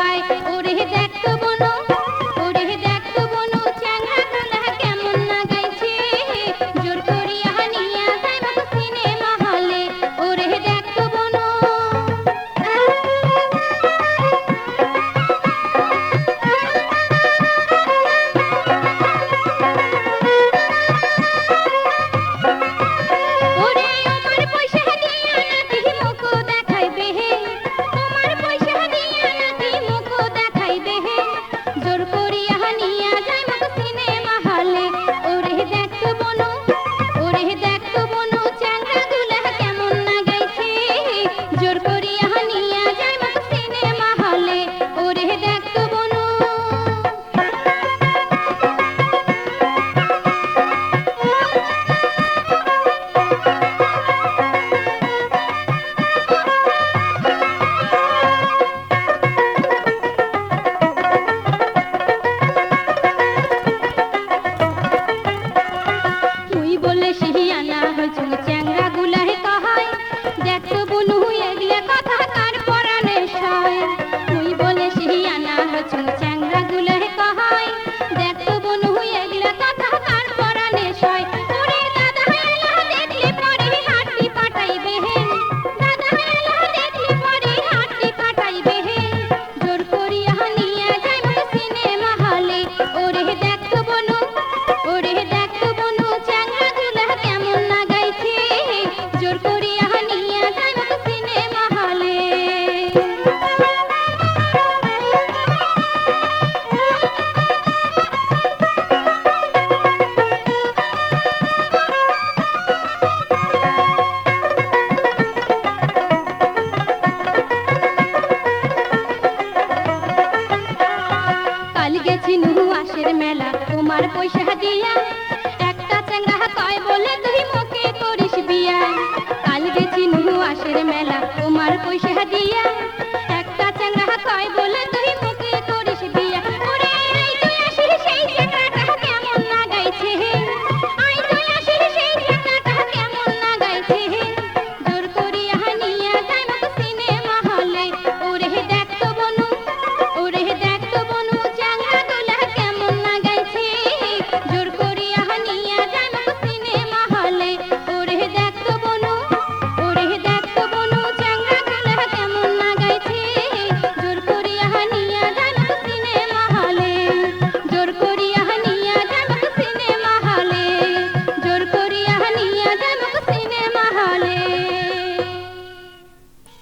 পায় ওরে দেখ তোমার পয়সা দিয়া একটা চ্যাংরা কয় বলে তুই মুখে